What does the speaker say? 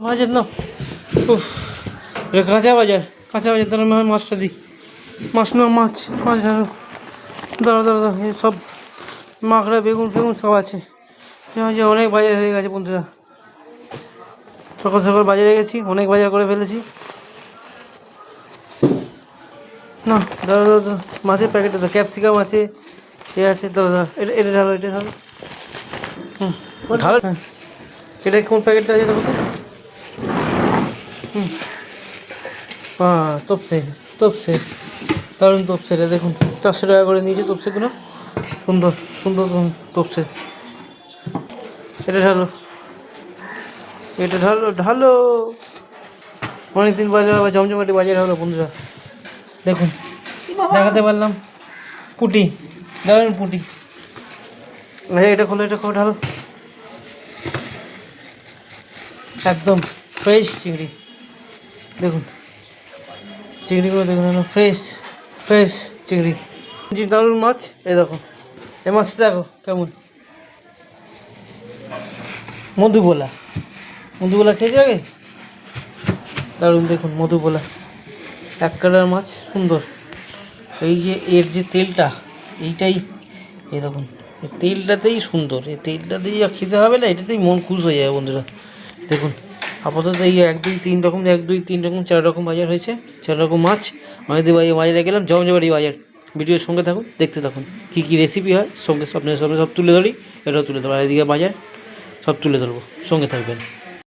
বাজার না উফ এটা কাঁচা বাজার। কাঁচা বাজার তাহলে আমি মাছটা দিই। মাছ না মাছ মাছ দাঁড়া দাঁড়া দাঁড়া এই সব মাকড়া বেগুন ফেগুন সব আছে। অনেক বাজার হয়ে গেছে বন্ধুরা। সকাল সকাল বাজারে গেছি অনেক বাজার করে ফেলেছি। না দাঁড়া দাঁড়া দাঁড়া মাছের প্যাকেট দাও। ক্যাপসিকাম আছে এ আছে দাঁড়া দাঁড়া এটা এটা ঢালো এটা ঢালো। হুম। ঢালো? হ্যাঁ। এটা কোন প্যাকেটটা আছে দেখো তপসে তপসে। দারুণ তপসে এটা দেখুন, চারশো টাকা করে নিয়েছে তপসেগুলো সুন্দর সুন্দর তপসে। এটা ঢালো। এটা ঢালো ঢালো। অনেকদিন বাজার আবার জমজমাটি বাজার হলো বন্ধুরা। দেখুন, দেখাতে পারলাম। পুটি, দারুণ পুটি। ভাই, এটা খোলো এটা খোলো, ঢালো। একদম ফ্রেশ চিংড়ি। দেখুন। চিংড়িগুলো দেখুন একদম ফ্রেশ ফ্রেশ চিংড়ি। জি, দারুণ মাছ, এই দেখো। এই মাছটা দেখো, কেমন। মধুবোলা। মধুবোলা খেয়েছে আগে? দারুণ, দেখুন, মধুবোলা। এক কালার মাছ, সুন্দর। এই যে, এর যে তেলটা, এইটাই, এই দেখুন। তেলটাতেই সুন্দর, এই তেলটাতেই যা খেতে হবে না, এটাতেই মন খুশ হয়ে যাবে বন্ধুরা। দেখুন। আপাতত এই এক, দুই, তিন রকম, এক, দুই, তিন রকম, চার রকম বাজার হয়েছে, চার রকম মাছ। অনেকদিন বাজার বাজারে গেলাম জমজবাড়ি বাজার। ভিডিওর সঙ্গে থাকুন, দেখতে থাকুন, কী কী রেসিপি হয়, সঙ্গে আপনাদের সামনে সব তুলে ধরি, এটাও তুলে ধরবো। আর এদিকে বাজার, সব তুলে ধরবো, সঙ্গে থাকবেন।